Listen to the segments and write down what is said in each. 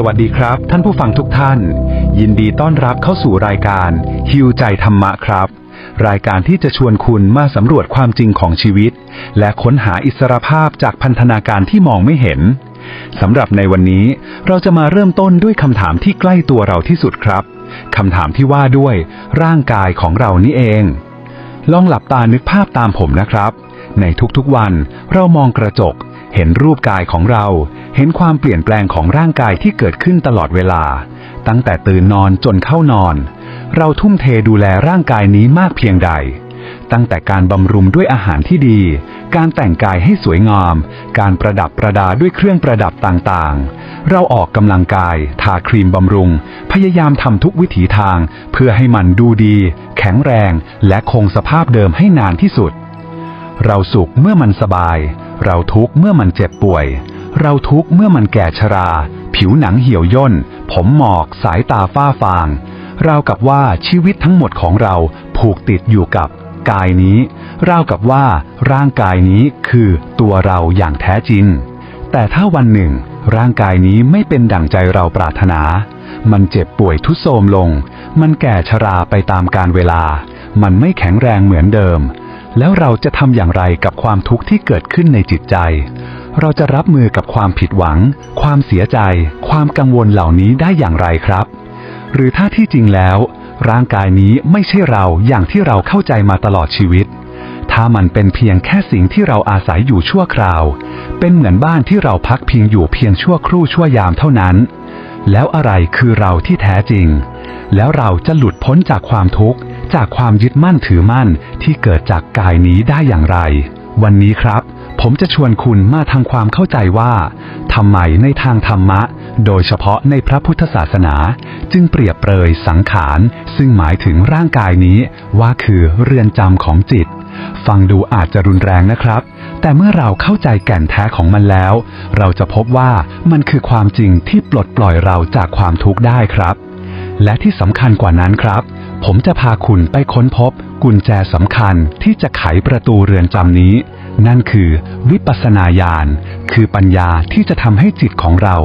สวัสดีครับ ท่านผู้ฟังทุกท่าน ยินดีต้อนรับเข้าสู่รายการฮิวใจธรรมะครับ รายการที่จะชวนคุณมาสำรวจความจริงของชีวิต และค้นหาอิสรภาพจากพันธนาการที่มองไม่เห็นสำหรับในวันนี้เราจะมาเริ่มต้นด้วยคำถามที่ใกล้ตัวเราที่สุดครับคำถามที่ว่าด้วยร่างกายของเรานี่เอง ลองหลับตานึกภาพตามผมนะครับ ในทุกๆวันเรามองกระจก เห็นรูปกายของเรา เห็นความเปลี่ยนแปลงของร่างกายที่เกิดขึ้นตลอดเวลา ตั้งแต่ตื่นนอนจนเข้านอน เราทุ่มเทดูแลร่างกายนี้มากเพียงใด ตั้งแต่การบำรุงด้วยอาหารที่ดี การแต่งกายให้สวยงาม การประดับประดาด้วยเครื่องประดับต่างๆ เราออกกำลังกาย ทาครีมบำรุง พยายามทำทุกวิถีทาง เพื่อให้มันดูดี แข็งแรง และคงสภาพเดิมให้นานที่สุดเราสุขเมื่อมันสบาย เราทุกข์เมื่อมันเจ็บป่วย เราทุกข์เมื่อมันแก่ชรา ผิวหนังเหี่ยวย่น ผมหมอก สายตาฝ้าฟาง ราวกับว่าชีวิตทั้งหมดของเราผูกติดอยู่กับกายนี้ ราวกับว่าร่างกายนี้คือตัวเราอย่างแท้จริง แต่ถ้าวันหนึ่ง ร่างกายนี้ไม่เป็นดั่งใจเราปรารถนา มันเจ็บป่วยทุโทรมลง มันแก่ชราไปตามกาลเวลา มันไม่แข็งแรงเหมือนเดิม แล้วเราจะทำอย่างไรกับความทุกข์ที่เกิดขึ้นในจิตใจ เราจะรับมือกับความผิดหวัง ความเสียใจ ความกังวลเหล่านี้ได้อย่างไรครับ หรือถ้าที่จริงแล้ว ร่างกายนี้ไม่ใช่เราอย่างที่เราเข้าใจมาตลอดชีวิต ถ้ามันเป็นเพียงแค่สิ่งที่เราอาศัยอยู่ชั่วคราว เป็นเหมือนบ้านที่เราพักพิงอยู่เพียงชั่วครู่ชั่วยามเท่านั้น แล้วอะไรคือเราที่แท้จริง แล้วเราจะหลุดพ้นจากความทุกข์ จากความยึดมั่นถือมั่นที่เกิดจากกายนี้ได้อย่างไร วันนี้ครับ ผมจะชวนคุณมาทำความเข้าใจว่าทำไมในทางธรรมะ โดยเฉพาะในพระพุทธศาสนา จึงเปรียบเปรยสังขาร ซึ่งหมายถึงร่างกายนี้ว่าคือเรือนจำของจิต ฟังดูอาจจะรุนแรงนะครับแต่เมื่อเราเข้าใจแก่นแท้ของมันแล้ว เราจะพบว่ามันคือความจริงที่ปลดปล่อยเราจากความทุกข์ได้ครับ และที่สำคัญกว่านั้นครับ ผมจะพาคุณไปค้นพบกุญแจสำคัญที่จะไขประตูเรือนจำนี้ นั่นคือวิปัสสนาญาณ คือปัญญาที่จะทำให้จิตของเรา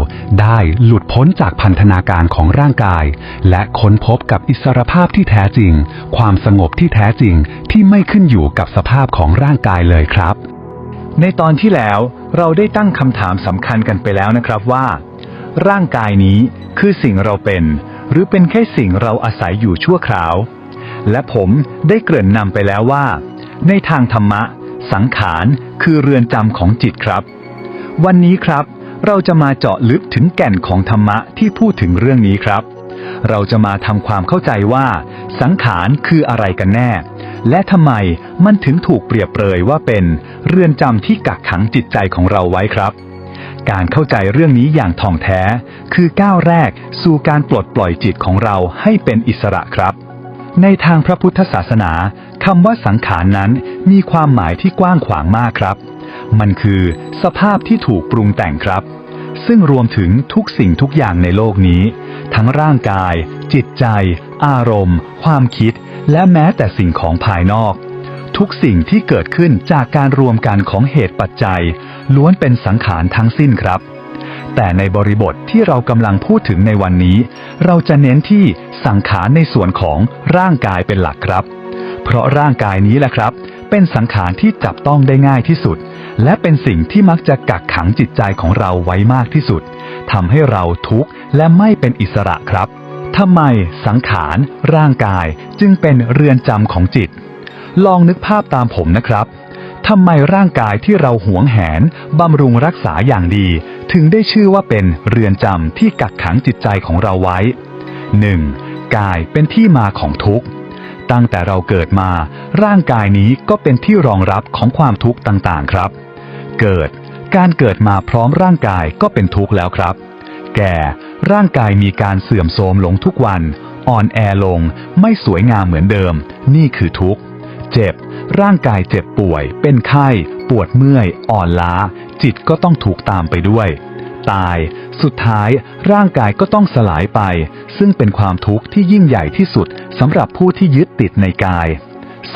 ได้หลุดพ้นจากพันธนาการของร่างกาย และค้นพบกับอิสรภาพที่แท้จริง ความสงบที่แท้จริงที่ไม่ขึ้นอยู่กับสภาพของร่างกายเลยครับ ในตอนที่แล้วเราได้ตั้งคำถามสำคัญกันไปแล้วนะครับว่า ร่างกายนี้คือสิ่งเราเป็น หรือเป็นแค่สิ่งเราอาศัยอยู่ชั่วคราว และผมได้เกริ่นนำไปแล้วว่า ในทางธรรมะ สังขารคือเรือนจำของจิตครับ วันนี้ครับ เราจะมาเจาะลึกถึงแก่นของธรรมะที่พูดถึงเรื่องนี้ครับ เราจะมาทำความเข้าใจว่า สังขารคืออะไรกันแน่ และทำไมมันถึงถูกเปรียบเปรยว่าเป็น เรือนจำที่กักขังจิตใจของเราไว้ครับ การเข้าใจเรื่องนี้อย่างท่องแท้ คือก้าวแรกสู่การปลดปล่อยจิตของเราให้เป็นอิสระครับ ในทางพระพุทธศาสนาคำว่าสังขารนั้นมีความหมายที่กว้างขวางมากครับ มันคือสภาพที่ถูกปรุงแต่งครับ ซึ่งรวมถึงทุกสิ่งทุกอย่างในโลกนี้ ทั้งร่างกาย จิตใจ อารมณ์ ความคิด และแม้แต่สิ่งของภายนอก ทุกสิ่งที่เกิดขึ้นจากการรวมกันของเหตุปัจจัย ล้วนเป็นสังขารทั้งสิ้นครับ แต่ในบริบทที่เรากำลังพูดถึงในวันนี้ เราจะเน้นที่สังขารในส่วนของร่างกายเป็นหลักครับ เพราะร่างกายนี้แหละครับ เป็นสังขารที่จับต้องได้ง่ายที่สุด และเป็นสิ่งที่มักจะกักขังจิตใจของเราไว้มากที่สุดทำให้เราทุกข์และไม่เป็นอิสระครับทำไมสังขาร ร่างกายจึงเป็นเรือนจำของจิต ลองนึกภาพตามผมนะครับทำไมร่างกายที่เราหวงแหนบำรุงรักษาอย่างดี ถึงได้ชื่อว่าเป็นเรือนจำที่กักขังจิตใจของเราไว้ 1. กายเป็นที่มาของทุกข์ ตั้งแต่เราเกิดมา ร่างกายนี้ก็เป็นที่รองรับของความทุกข์ต่างๆครับ เกิด การเกิดมาพร้อมร่างกายก็เป็นทุกข์แล้วครับ แก่ ร่างกายมีการเสื่อมโทรมลงทุกวัน อ่อนแอลง ไม่สวยงามเหมือนเดิม นี่คือทุกข์ เจ็บ ร่างกายเจ็บป่วย เป็นไข้ ปวดเมื่อย อ่อนล้า จิตก็ต้องถูกตามไปด้วย ตาย สุดท้าย ร่างกายก็ต้องสลายไป ซึ่งเป็นความทุกข์ที่ยิ่งใหญ่ที่สุดสำหรับผู้ที่ยึดติดในกาย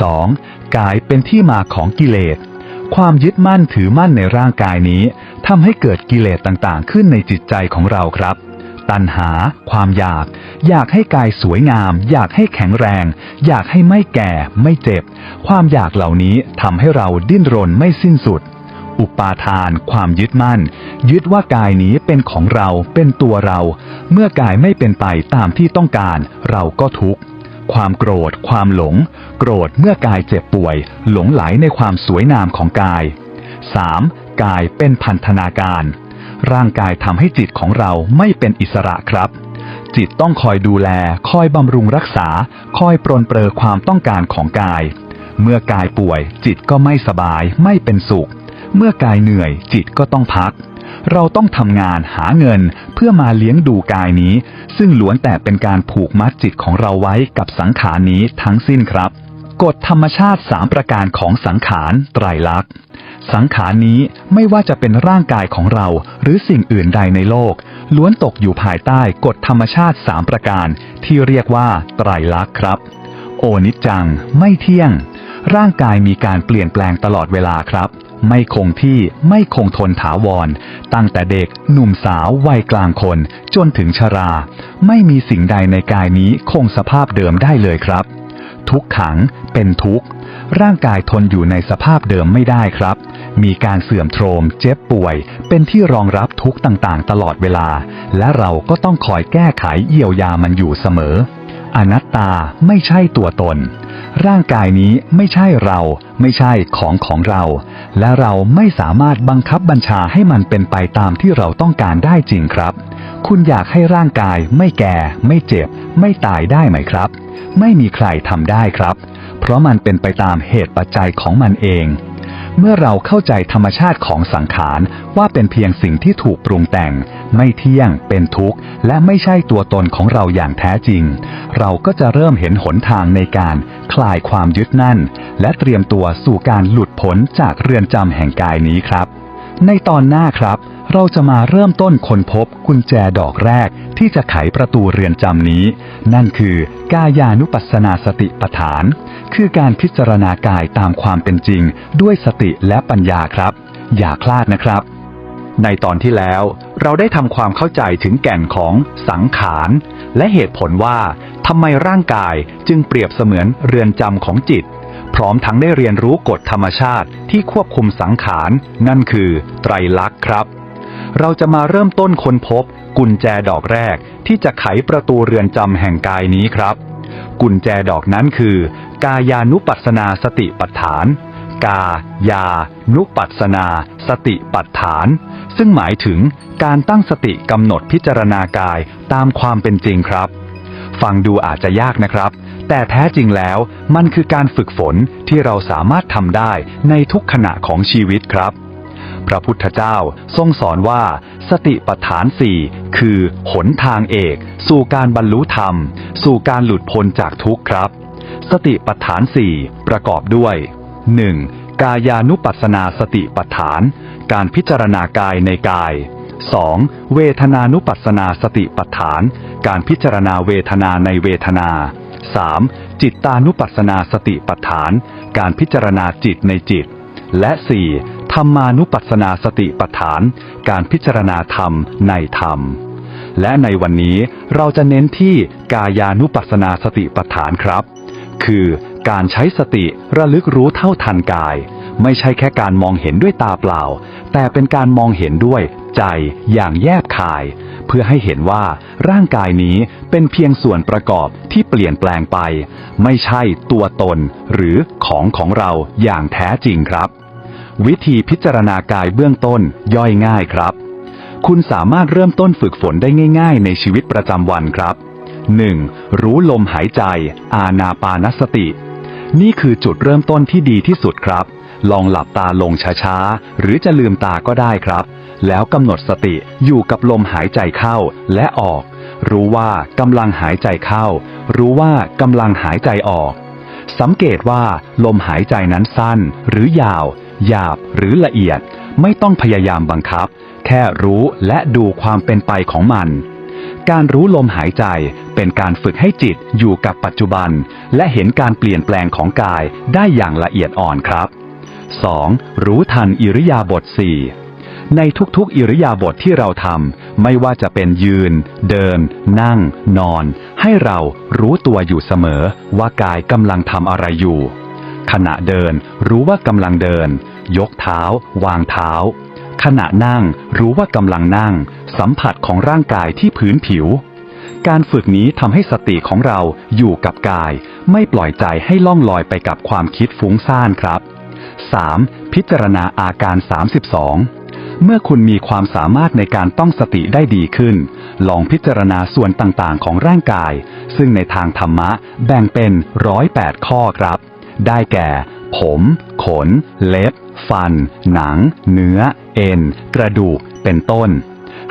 2. กายเป็นที่มาของกิเลส ความยึดมั่นถือมั่นในร่างกายนี้ทำให้เกิดกิเลสต่างๆ ขึ้นในจิตใจของเราครับ ตัณหา ความอยาก อยากให้กายสวยงาม อยากให้แข็งแรง อยากให้ไม่แก่ ไม่เจ็บ ความอยากเหล่านี้ทำให้เราดิ้นรนไม่สิ้นสุด อุปาทาน ความยึดมั่น ยึดว่ากายนี้เป็นของเรา เป็นตัวเรา เมื่อกายไม่เป็นไปตามที่ต้องการ เราก็ทุกข์ความโกรธ ความหลง โกรธเมื่อกายเจ็บป่วย หลงไหลในความสวยงามของกาย 3. กายเป็นพันธนาการ ร่างกายทำให้จิตของเราไม่เป็นอิสระครับ จิตต้องคอยดูแล คอยบำรุงรักษา คอยปรนเปรอความต้องการของกาย เมื่อกายป่วย จิตก็ไม่สบาย ไม่เป็นสุข เมื่อกายเหนื่อย จิตก็ต้องพัก เราต้องทำงานหาเงินเพื่อมาเลี้ยงดูกายนี้ ซึ่งล้วนแต่เป็นการผูกมัดจิตของเราไว้กับสังขารนี้ทั้งสิ้นครับกฎธรรมชาติสามประการของสังขารไตรลักษณ์ สังขารนี้ไม่ว่าจะเป็นร่างกายของเราหรือสิ่งอื่นใดในโลก ล้วนตกอยู่ภายใต้กฎธรรมชาติสามประการ ที่เรียกว่าไตรลักษณ์ครับ โอนิจจัง ไม่เที่ยง ร่างกายมีการเปลี่ยนแปลงตลอดเวลาครับ ไม่คงที่ไม่คงทนถาวร ตั้งแต่เด็กหนุ่มสาววัยกลางคน จนถึงชรา ไม่มีสิ่งใดในกายนี้คงสภาพเดิมได้เลยครับ ทุกขัง เป็นทุกข์ ร่างกายทนอยู่ในสภาพเดิมไม่ได้ครับ มีการเสื่อมโทรม เจ็บป่วย เป็นที่รองรับทุกข์ต่างๆ ตลอดเวลา และเราก็ต้องคอยแก้ไขเยียวยามันอยู่เสมอ อนัตตาไม่ใช่ตัวตน ร่างกายนี้ไม่ใช่เรา ไม่ใช่ของของเรา และเราไม่สามารถบังคับบัญชาให้มันเป็นไปตามที่เราต้องการได้จริงครับ คุณอยากให้ร่างกายไม่แก่ ไม่เจ็บ ไม่ตายได้ไหมครับ ไม่มีใครทำได้ครับ เพราะมันเป็นไปตามเหตุปัจจัยของมันเอง เมื่อเราเข้าใจธรรมชาติของสังขารว่าเป็นเพียงสิ่งที่ถูกปรุงแต่ง ไม่เที่ยง เป็นทุกข์ และไม่ใช่ตัวตนของเราอย่างแท้จริง เราก็จะเริ่มเห็นหนทางในการคลายความยึดนั่น และเตรียมตัวสู่การหลุดพ้นจากเรือนจำแห่งกายนี้ครับในตอนหน้าครับ เราจะมาเริ่มต้นค้นพบกุญแจดอกแรก ที่จะไขประตูเรือนจำนี้ นั่นคือกายานุปัสสนาสติปฐาน คือการพิจารณากายตามความเป็นจริง ด้วยสติและปัญญาครับ อย่าพลาดนะครับ ในตอนที่แล้วเราได้ทำความเข้าใจถึงแก่นของสังขาร และเหตุผลว่าทำไมร่างกายจึงเปรียบเสมือนเรือนจำของจิต พร้อมทั้งได้เรียนรู้กฎธรรมชาติที่ควบคุมสังขาร นั่นคือไตรลักษณ์ครับ เราจะมาเริ่มต้นค้นพบ กุญแจดอกแรกที่จะไขประตูเรือนจำแห่งกายนี้ครับ กุญแจดอกนั้นคือ กายานุปัสสนาสติปัฏฐาน กายานุปัสสนาสติปัฏฐาน ซึ่งหมายถึงการตั้งสติกำหนดพิจารณากายตามความเป็นจริงครับ ฟังดูอาจจะยากนะครับ แต่แท้จริงแล้วมันคือการฝึกฝนที่เราสามารถทำได้ในทุกขณะของชีวิตครับ พระพุทธเจ้า ทรงสอนว่า สติปัฏฐานสี่คือหนทางเอก สู่การบรรลุธรรม สู่การหลุดพ้นจากทุกข์ครับ สติปัฏฐานสี่ประกอบด้วย 1. กายานุปัสสนาสติปัฏฐาน การพิจารณากายในกาย 2. เวทนานุปัสสนาสติปัฏฐาน การพิจารณาเวทนาในเวทนา 3. จิตตานุปัสสนาสติปัฏฐาน การพิจารณาจิตในจิต และ 4. ธรรมานุปัสสนาสติปัฏฐาน การพิจารณาธรรมในธรรม และในวันนี้เราจะเน้นที่กายานุปัสสนาสติปัฏฐานครับ คือการใช้สติระลึกรู้เท่าทันกาย ไม่ใช่แค่การมองเห็นด้วยตาเปล่า แต่เป็นการมองเห็นด้วยใจอย่างแยบคาย เพื่อให้เห็นว่าร่างกายนี้เป็นเพียงส่วนประกอบที่เปลี่ยนแปลงไป ไม่ใช่ตัวตนหรือของของเราอย่างแท้จริงครับ วิธีพิจารณากายเบื้องต้นย่อยง่ายครับ คุณสามารถเริ่มต้นฝึกฝนได้ง่าย ๆ ในชีวิตประจำวันครับ 1. รู้ลมหายใจ อานาปานสติ นี่คือจุดเริ่มต้นที่ดีที่สุดครับ ลองหลับตาลงช้าๆ หรือจะลืมตาก็ได้ครับ แล้วกำหนดสติอยู่กับลมหายใจเข้าและออก รู้ว่ากำลังหายใจเข้า รู้ว่ากำลังหายใจออก สังเกตว่าลมหายใจนั้นสั้นหรือยาว หยาบหรือละเอียด ไม่ต้องพยายามบังคับ แค่รู้และดูความเป็นไปของมัน การรู้ลมหายใจเป็นการฝึกให้จิตอยู่กับปัจจุบัน และเห็นการเปลี่ยนแปลงของกายได้อย่างละเอียดอ่อนครับ 2. รู้ทันอิริยาบถ4ในทุกๆ อิริยาบถทที่เราทำไม่ว่าจะเป็นยืน เดิน นั่ง นอน ให้เรารู้ตัวอยู่เสมอว่ากายกำลังทำอะไรอยู่ ขณะเดินรู้ว่ากำลังเดิน ยกเท้า วางเท้า ขณะนั่งรู้ว่ากำลังนั่ง สัมผัสของร่างกายที่พื้นผิว การฝึกนี้ทำให้สติของเราอยู่กับกาย ไม่ปล่อยใจให้ล่องลอยไปกับความคิดฟุ้งซ่านครับ 3. พิจารณาอาการ 32 เมื่อคุณมีความสามารถในการต้องสติได้ดีขึ้น ลองพิจารณาส่วนต่างๆ ของร่างกาย ซึ่งในทางธรรมะแบ่งเป็นร้อยแปดข้อครับ ได้แก่ ผม ขน เล็บ ฟัน หนัง เนื้อ เอ็น กระดูก เป็นต้น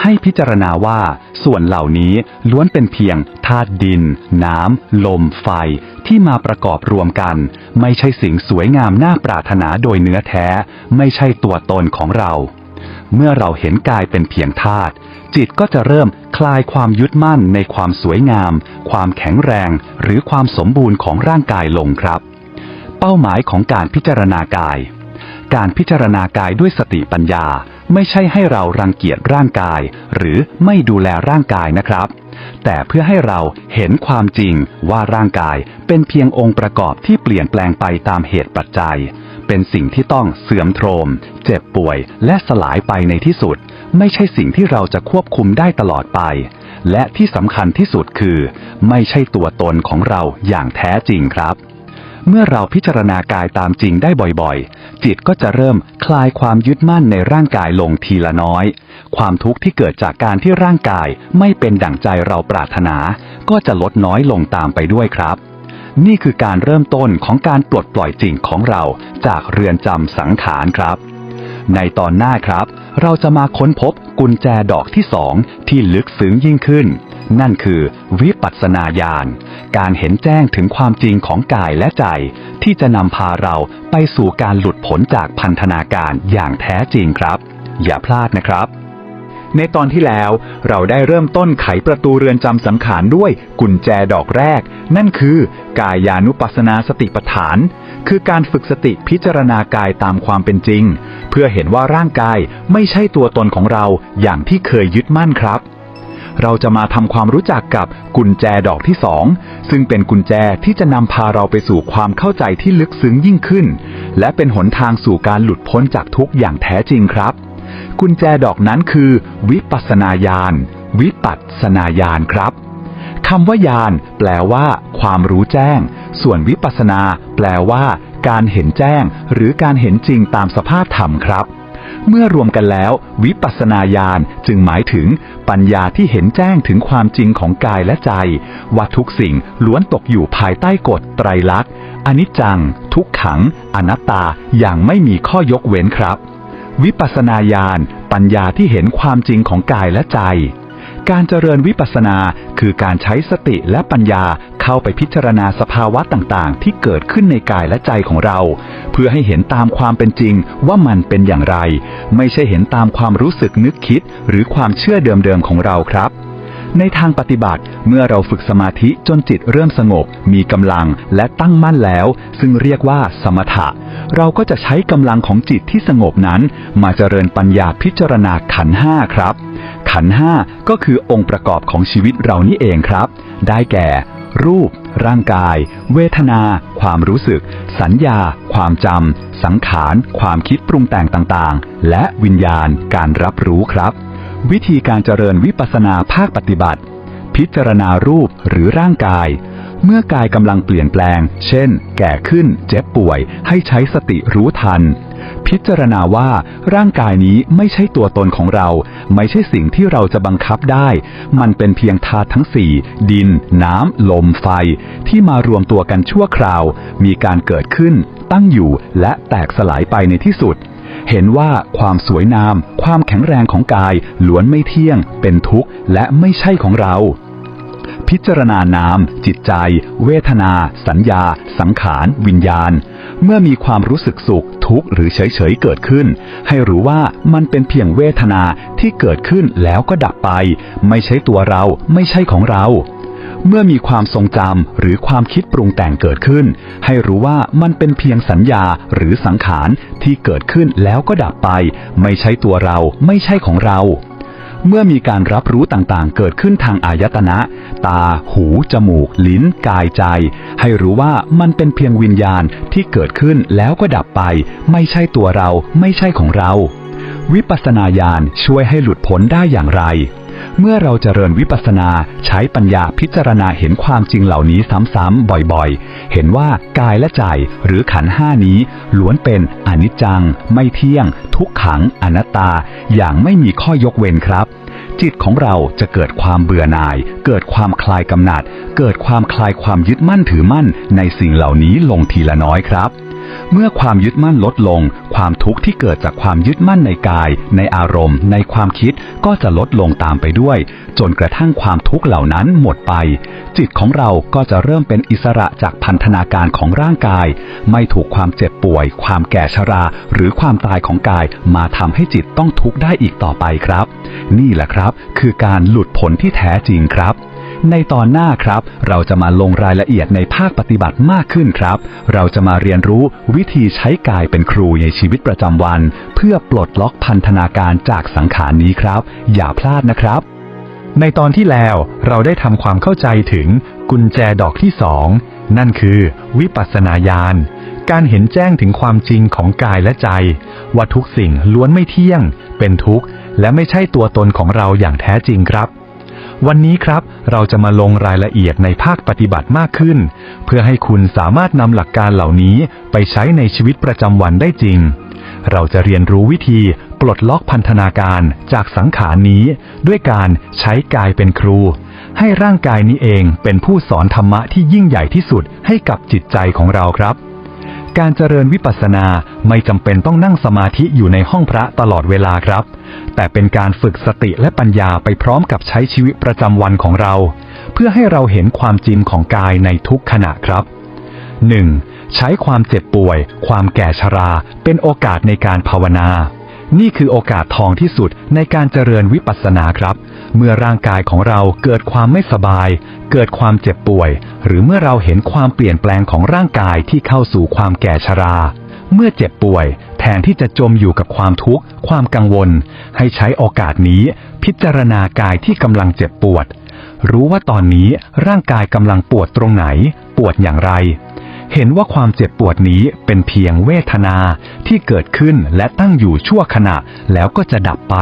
ให้พิจารณาว่าส่วนเหล่านี้ล้วนเป็นเพียงธาตุดิน น้ำ ลม ไฟ ที่มาประกอบรวมกัน ไม่ใช่สิ่งสวยงามน่าปรารถนาโดยเนื้อแท้ ไม่ใช่ตัวตนของเรา เมื่อเราเห็นกายเป็นเพียงธาตุจิตก็จะเริ่มคลายความยึดมั่นในความสวยงาม ความแข็งแรง หรือความสมบูรณ์ของร่างกายลงครับ เป้าหมายของการพิจารณากาย การพิจารณากายด้วยสติปัญญา ไม่ใช่ให้เรารังเกียจร่างกาย หรือไม่ดูแลร่างกายนะครับ แต่เพื่อให้เราเห็นความจริงว่าร่างกายเป็นเพียงองค์ประกอบที่เปลี่ยนแปลงไปตามเหตุปัจจัย เป็นสิ่งที่ต้องเสื่อมโทรม เจ็บป่วยและสลายไปในที่สุด ไม่ใช่สิ่งที่เราจะควบคุมได้ตลอดไป และที่สำคัญที่สุดคือ ไม่ใช่ตัวตนของเราอย่างแท้จริงครับ เมื่อเราพิจารณากายตามจริงได้บ่อยๆ จิตก็จะเริ่มคลายความยึดมั่นในร่างกายลงทีละน้อย ความทุกข์ที่เกิดจากการที่ร่างกายไม่เป็นดั่งใจเราปรารถนา ก็จะลดน้อยลงตามไปด้วยครับ นี่คือการเริ่มต้นของการปลดปล่อยจริงของเราจากเรือนจำสังขารครับ ในตอนหน้าครับ เราจะมาค้นพบกุญแจดอกที่สองที่ลึกซึ้งยิ่งขึ้น นั่นคือวิปัสสนาญาณ การเห็นแจ้งถึงความจริงของกายและใจ ที่จะนำพาเราไปสู่การหลุดพ้นจากพันธนาการอย่างแท้จริงครับ อย่าพลาดนะครับ ในตอนที่แล้วเราได้เริ่มต้นไขประตูเรือนจำสังขารด้วยกุญแจดอกแรก นั่นคือกายานุปัสสนาสติปัฏฐาน คือการฝึกสติพิจารณากายตามความเป็นจริง เพื่อเห็นว่าร่างกายไม่ใช่ตัวตนของเราอย่างที่เคยยึดมั่นครับ เราจะมาทำความรู้จักกับกุญแจดอกที่สองซึ่งเป็นกุญแจที่จะนำพาเราไปสู่ความเข้าใจที่ลึกซึ้งยิ่งขึ้น และเป็นหนทางสู่การหลุดพ้นจากทุกข์อย่างแท้จริงครับ กุญแจดอกนั้นคือ วิปัสนาญาณ วิปัสนาญาณครับคำว่าญาณแปลว่า ความรู้แจ้ง ส่วนวิปัสนา แปลว่า การเห็นแจ้ง หรือการเห็นจริงตามสภาพธรรมครับ เมื่อรวมกันแล้ว วิปัสสนาญาณจึงหมายถึงปัญญาที่เห็นแจ้งถึงความจริงของกายและใจ ว่าทุกสิ่งล้วนตกอยู่ภายใต้กฎไตรลักษณ์อนิจจัง ทุกขัง อนัตตาอย่างไม่มีข้อยกเว้นครับ วิปัสสนาญาณปัญญาที่เห็นความจริงของกายและใจ การเจริญวิปัสสนาคือการใช้สติและปัญญาเข้าไปพิจารณาสภาวะต่างๆ ที่เกิดขึ้นในกายและใจของเรา เพื่อให้เห็นตามความเป็นจริงว่ามันเป็นอย่างไร ไม่ใช่เห็นตามความรู้สึกนึกคิด หรือความเชื่อเดิมๆของเราครับในทางปฏิบัติเมื่อเราฝึกสมาธิจนจิตเริ่มสงบ มีกำลังและตั้งมั่นแล้ว ซึ่งเรียกว่าสมถะ เราก็จะใช้กำลังของจิตที่สงบนั้น มาเจริญปัญญาพิจารณาขันห้าครับ ขันห้าก็คือองค์ประกอบของชีวิตเรานี่เองครับ ได้แก่ รูป ร่างกาย เวทนา ความรู้สึก สัญญา ความจำ สังขาร ความคิดปรุงแต่งต่างๆ และวิญญาณการรับรู้ครับ วิธีการเจริญวิปัสสนาภาคปฏิบัติ พิจารณารูปหรือร่างกาย เมื่อกายกำลังเปลี่ยนแปลง เช่น แก่ขึ้น เจ็บป่วย ให้ใช้สติรู้ทัน พิจารณาว่าร่างกายนี้ไม่ใช่ตัวตนของเรา ไม่ใช่สิ่งที่เราจะบังคับได้ มันเป็นเพียงธาตุทั้งสี่ดิน น้ำ ลม ไฟ ที่มารวมตัวกันชั่วคราว มีการเกิดขึ้น ตั้งอยู่ และแตกสลายไปในที่สุด เห็นว่าความสวยงาม ความแข็งแรงของกายล้วนไม่เที่ยง เป็นทุกข์ และไม่ใช่ของเราพิจารณานาม จิตใจ เวทนา สัญญา สังขาร วิญญาณ เมื่อมีความรู้สึกสุข ทุกข์หรือเฉยๆเกิดขึ้น ให้รู้ว่ามันเป็นเพียงเวทนาที่เกิดขึ้นแล้วก็ดับไป ไม่ใช่ตัวเราไม่ใช่ของเรา เมื่อมีความทรงจำหรือความคิดปรุงแต่งเกิดขึ้น ให้รู้ว่ามันเป็นเพียงสัญญาหรือสังขารที่เกิดขึ้นแล้วก็ดับไป ไม่ใช่ตัวเราไม่ใช่ของเรา เมื่อมีการรับรู้ต่างๆ เกิดขึ้นทางอายตนะ ตา หู จมูก ลิ้น กายใจ ให้รู้ว่ามันเป็นเพียงวิญญาณที่เกิดขึ้นแล้วก็ดับไป ไม่ใช่ตัวเรา ไม่ใช่ของเรา วิปัสสนาญาณช่วยให้หลุดพ้นได้อย่างไร เมื่อเราเจริญวิปัสสนาใช้ปัญญาพิจารณาเห็นความจริงเหล่านี้ซ้ำๆบ่อยๆ เห็นว่ากายและใจหรือขันห้านี้ล้วนเป็นอนิจจัง ไม่เที่ยง ทุกขังอนัตตา อย่างไม่มีข้อยกเว้นครับ จิตของเราจะเกิดความเบื่อหน่าย เกิดความคลายกำหนัด เกิดความคลายความยึดมั่นถือมั่นในสิ่งเหล่านี้ลงทีละน้อยครับ เมื่อความยึดมั่นลดลง ความทุกข์ที่เกิดจากความยึดมั่นในกาย ในอารมณ์ ในความคิดก็จะลดลงตามไปด้วย จนกระทั่งความทุกข์เหล่านั้นหมดไป จิตของเราก็จะเริ่มเป็นอิสระจากพันธนาการของร่างกาย ไม่ถูกความเจ็บป่วย ความแก่ชรา หรือความตายของกายมาทำให้จิตต้องทุกข์ได้อีกต่อไปครับ นี่แหละครับ คือการหลุดพ้นที่แท้จริงครับ ในตอนหน้าครับ เราจะมาลงรายละเอียดในภาคปฏิบัติมากขึ้นครับ เราจะมาเรียนรู้วิธีใช้กายเป็นครูในชีวิตประจำวัน เพื่อปลดล็อกพันธนาการจากสังขารนี้ครับ อย่าพลาดนะครับ ในตอนที่แล้วเราได้ทำความเข้าใจถึงกุญแจดอกที่สองนั่นคือวิปัสสนาญาณการเห็นแจ้งถึงความจริงของกายและใจ ว่าทุกสิ่งล้วนไม่เที่ยง เป็นทุกข์ และไม่ใช่ตัวตนของเราอย่างแท้จริงครับ วันนี้ครับเราจะมาลงรายละเอียดในภาคปฏิบัติมากขึ้น เพื่อให้คุณสามารถนำหลักการเหล่านี้ไปใช้ในชีวิตประจำวันได้จริง เราจะเรียนรู้วิธีปลดล็อกพันธนาการจากสังขารนี้ ด้วยการใช้กายเป็นครู ให้ร่างกายนี้เองเป็นผู้สอนธรรมะที่ยิ่งใหญ่ที่สุดให้กับจิตใจของเราครับ การเจริญวิปัสสนาไม่จำเป็นต้องนั่งสมาธิอยู่ในห้องพระตลอดเวลาครับ แต่เป็นการฝึกสติและปัญญาไปพร้อมกับใช้ชีวิตประจำวันของเรา เพื่อให้เราเห็นความจริงของกายในทุกขณะครับ 1. ใช้ความเจ็บป่วย ความแก่ชรา เป็นโอกาสในการภาวนา นี่คือโอกาสทองที่สุดในการเจริญวิปัสสนาครับ เมื่อร่างกายของเราเกิดความไม่สบาย เกิดความเจ็บป่วย หรือเมื่อเราเห็นความเปลี่ยนแปลงของร่างกายที่เข้าสู่ความแก่ชรา เมื่อเจ็บป่วย แทนที่จะจมอยู่กับความทุกข์ ความกังวล ให้ใช้โอกาสนี้ พิจารณากายที่กำลังเจ็บปวด รู้ว่าตอนนี้ร่างกายกำลังปวดตรงไหน ปวดอย่างไร เห็นว่าความเจ็บปวดนี้เป็นเพียงเวทนาที่เกิดขึ้นและตั้งอยู่ชั่วขณะแล้วก็จะดับไป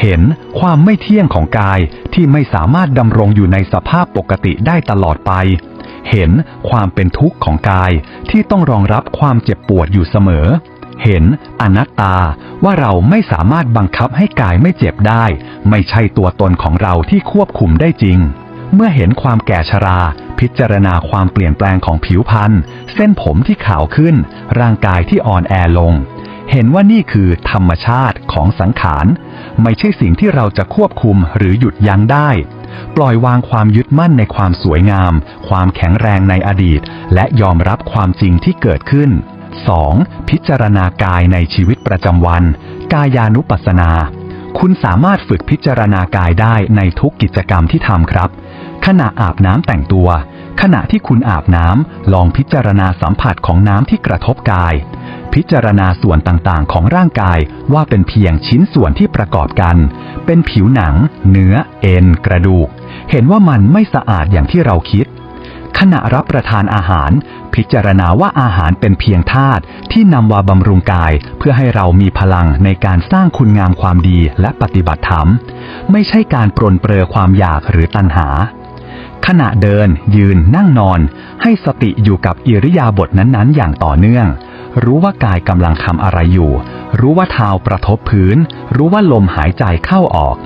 เห็นความไม่เที่ยงของกายที่ไม่สามารถดำรงอยู่ในสภาพปกติได้ตลอดไป เห็นความเป็นทุกข์ของกายที่ต้องรองรับความเจ็บปวดอยู่เสมอ เห็นอนัตตาว่าเราไม่สามารถบังคับให้กายไม่เจ็บได้ ไม่ใช่ตัวตนของเราที่ควบคุมได้จริง เมื่อเห็นความแก่ชรา พิจารณาความเปลี่ยนแปลงของผิวพรรณเส้นผมที่ขาวขึ้น ร่างกายที่อ่อนแอลง เห็นว่านี่คือธรรมชาติของสังขาร ไม่ใช่สิ่งที่เราจะควบคุมหรือหยุดยั้งได้ ปล่อยวางความยึดมั่นในความสวยงาม ความแข็งแรงในอดีต และยอมรับความจริงที่เกิดขึ้น 2. พิจารณากายในชีวิตประจำวัน กายานุปัสสนา คุณสามารถฝึกพิจารณากายได้ในทุกกิจกรรมที่ทำครับ ขณะอาบน้ำแต่งตัว ขณะที่คุณอาบน้ำลองพิจารณาสัมผัสของน้ำที่กระทบกาย พิจารณาส่วนต่างๆ ของร่างกายว่าเป็นเพียงชิ้นส่วนที่ประกอบกัน เป็นผิวหนัง เนื้อ เอ็น กระดูก เห็นว่ามันไม่สะอาดอย่างที่เราคิด ขณะรับประทานอาหาร พิจารณาว่าอาหารเป็นเพียงธาตุที่นำมาบำรุงกาย เพื่อให้เรามีพลังในการสร้างคุณงามความดีและปฏิบัติธรรม ไม่ใช่การปรนเปรอความอยากหรือตัณหาขณะเดิน ยืนนั่งนอน ให้สติอยู่กับอิริยาบถนั้นๆ อย่างต่อเนื่อง รู้ว่ากายกำลังทำอะไรอยู่ รู้ว่าเท้าประทบพื้น รู้ว่าลมหายใจเข้าออก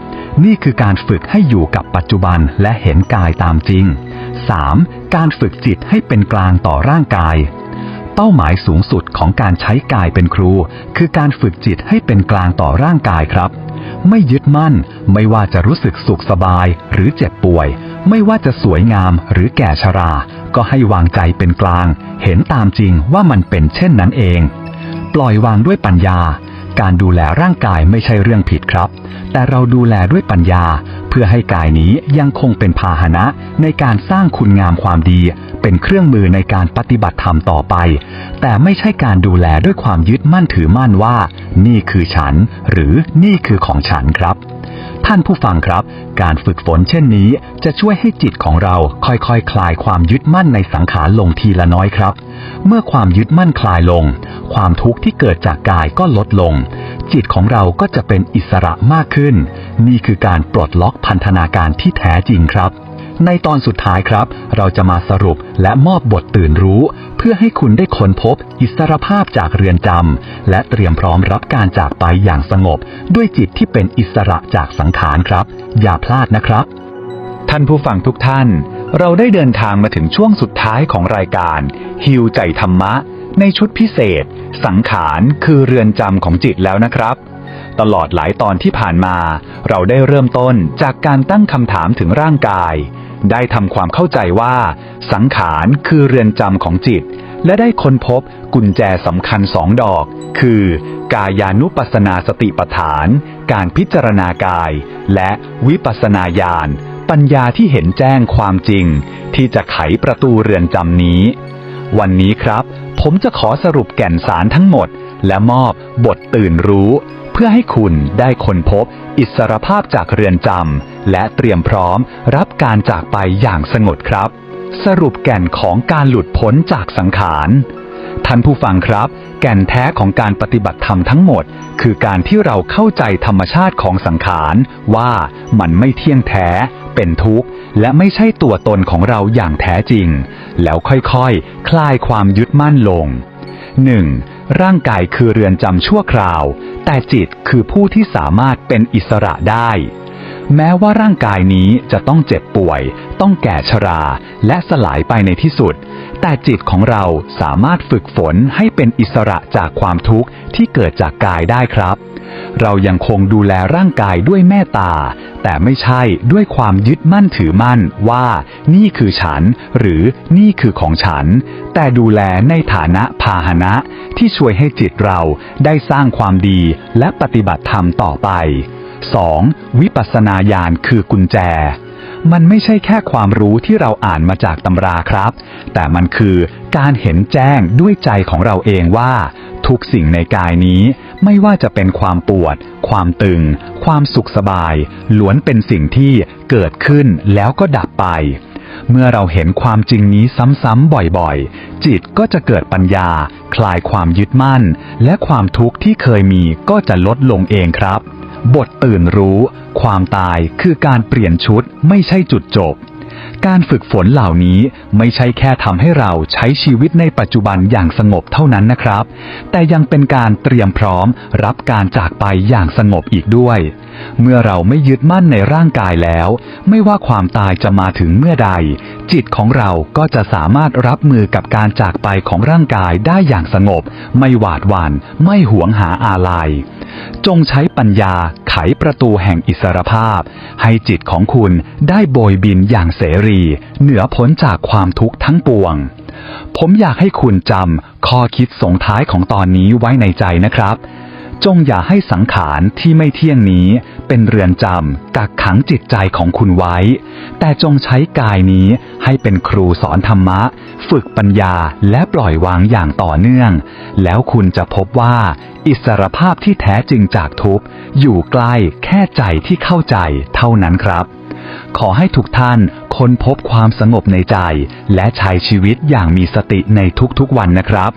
นี่คือการฝึกให้อยู่กับปัจจุบันและเห็นกายตามจริง 3. การฝึกจิตให้เป็นกลางต่อร่างกาย เป้าหมายสูงสุดของการใช้กายเป็นครู คือการฝึกจิตให้เป็นกลางต่อร่างกายครับ ไม่ยึดมั่น ไม่ว่าจะรู้สึกสุขสบายหรือเจ็บป่วย ไม่ว่าจะสวยงามหรือแก่ชรา ก็ให้วางใจเป็นกลาง เห็นตามจริงว่ามันเป็นเช่นนั้นเอง ปล่อยวางด้วยปัญญา การดูแลร่างกายไม่ใช่เรื่องผิดครับ แต่เราดูแลด้วยปัญญา เพื่อให้กายนี้ยังคงเป็นพาหนะ ในการสร้างคุณงามความดี เป็นเครื่องมือในการปฏิบัติธรรมต่อไป แต่ไม่ใช่การดูแลด้วยความยึดมั่นถือมั่นว่า นี่คือฉัน หรือนี่คือของฉันครับ ท่านผู้ฟังครับ การฝึกฝนเช่นนี้ จะช่วยให้จิตของเราค่อยๆคคลายความยึดมั่นในสังขารลงทีละน้อยครับ เมื่อความยึดมั่นคลายลง ความทุกข์ที่เกิดจากกายก็ลดลง จิตของเราก็จะเป็นอิสระมากขึ้น นี่คือการปลดล็อกพันธนาการที่แท้จริงครับ ในตอนสุดท้ายครับ เราจะมาสรุปและมอบบทตื่นรู้ เพื่อให้คุณได้ค้นพบอิสรภาพจากเรือนจำและเตรียมพร้อมรับการจากไปอย่างสงบ ด้วยจิตที่เป็นอิสระจากสังขารครับ อย่าพลาดนะครับ ท่านผู้ฟังทุกท่าน เราได้เดินทางมาถึงช่วงสุดท้ายของรายการฮิวใจธรรมะ ในชุดพิเศษ สังขารคือเรือนจำของจิตแล้วนะครับตลอดหลายตอนที่ผ่านมา เราได้เริ่มต้นจากการตั้งคำถามถึงร่างกาย ได้ทำความเข้าใจว่า สังขารคือเรือนจำของจิต และได้ค้นพบกุญแจสำคัญสองดอก คือ กายานุปัสนาสติปัฏฐาน การพิจารณากาย และวิปัสสนาญาณปัญญาที่เห็นแจ้งความจริง ที่จะไขประตูเรือนจำนี้ วันนี้ครับ ผมจะขอสรุปแก่นสารทั้งหมด และมอบบทตื่นรู้ เพื่อให้คุณได้ค้นพบอิสรภาพจากเรือนจำและเตรียมพร้อมรับการจากไปอย่างสงบครับ สรุปแก่นของการหลุดพ้นจากสังขาร ท่านผู้ฟังครับ แก่นแท้ของการปฏิบัติธรรมทั้งหมด คือการที่เราเข้าใจธรรมชาติของสังขารว่ามันไม่เที่ยงแท้ เป็นทุกข์ และไม่ใช่ตัวตนของเราอย่างแท้จริง แล้วค่อยๆคคลายความยึดมั่นลง 1. ร่างกายคือเรือนจำชั่วคราว แต่จิตคือผู้ที่สามารถเป็นอิสระได้ แม้ว่าร่างกายนี้จะต้องเจ็บป่วย ต้องแก่ชราและสลายไปในที่สุด แต่จิตของเราสามารถฝึกฝนให้เป็นอิสระจากความทุกข์ที่เกิดจากกายได้ครับ เรายังคงดูแลร่างกายด้วยเมตตา แต่ไม่ใช่ด้วยความยึดมั่นถือมั่นว่า นี่คือฉัน หรือนี่คือของฉัน แต่ดูแลในฐานะพาหนะ ที่ช่วยให้จิตเราได้สร้างความดีและปฏิบัติธรรมต่อไป 2. วิปัสสนาญาณคือกุญแจ มันไม่ใช่แค่ความรู้ที่เราอ่านมาจากตำราครับ แต่มันคือการเห็นแจ้งด้วยใจของเราเองว่า ทุกสิ่งในกายนี้ ไม่ว่าจะเป็นความปวด ความตึง ความสุขสบาย ล้วนเป็นสิ่งที่เกิดขึ้นแล้วก็ดับไป เมื่อเราเห็นความจริงนี้ซ้ำๆบ่อยๆ จิตก็จะเกิดปัญญา คลายความยึดมั่น และความทุกข์ที่เคยมีก็จะลดลงเองครับ บทตื่นรู้ ความตายคือการเปลี่ยนชุดไม่ใช่จุดจบ การฝึกฝนเหล่านี้ไม่ใช่แค่ทำให้เราใช้ชีวิตในปัจจุบันอย่างสงบเท่านั้นนะครับ แต่ยังเป็นการเตรียมพร้อมรับการจากไปอย่างสงบอีกด้วย เมื่อเราไม่ยึดมั่นในร่างกายแล้ว ไม่ว่าความตายจะมาถึงเมื่อใด จิตของเราก็จะสามารถรับมือกับการจากไปของร่างกายได้อย่างสงบ ไม่หวาดหวัน่นไม่หวงหาอาลัย จงใช้ปัญญาไขประตูแห่งอิสรภาพ ให้จิตของคุณได้โบยบินอย่างเสรี เหนือพ้นจากความทุกข์ทั้งปวงผมอยากให้คุณจำข้อคิดส่งท้ายของตอนนี้ไว้ในใจนะครับ จงอย่าให้สังขารที่ไม่เที่ยงนี้ เป็นเรือนจำกักขังจิตใจของคุณไว้ แต่จงใช้กายนี้ให้เป็นครูสอนธรรมะ ฝึกปัญญาและปล่อยวางอย่างต่อเนื่อง แล้วคุณจะพบว่า อิสรภาพที่แท้จริงจากทุกข์อยู่ใกล้แค่ใจที่เข้าใจเท่านั้นครับ ขอให้ทุกท่านค้นพบความสงบในใจ และใช้ชีวิตอย่างมีสติในทุกๆวันนะครับ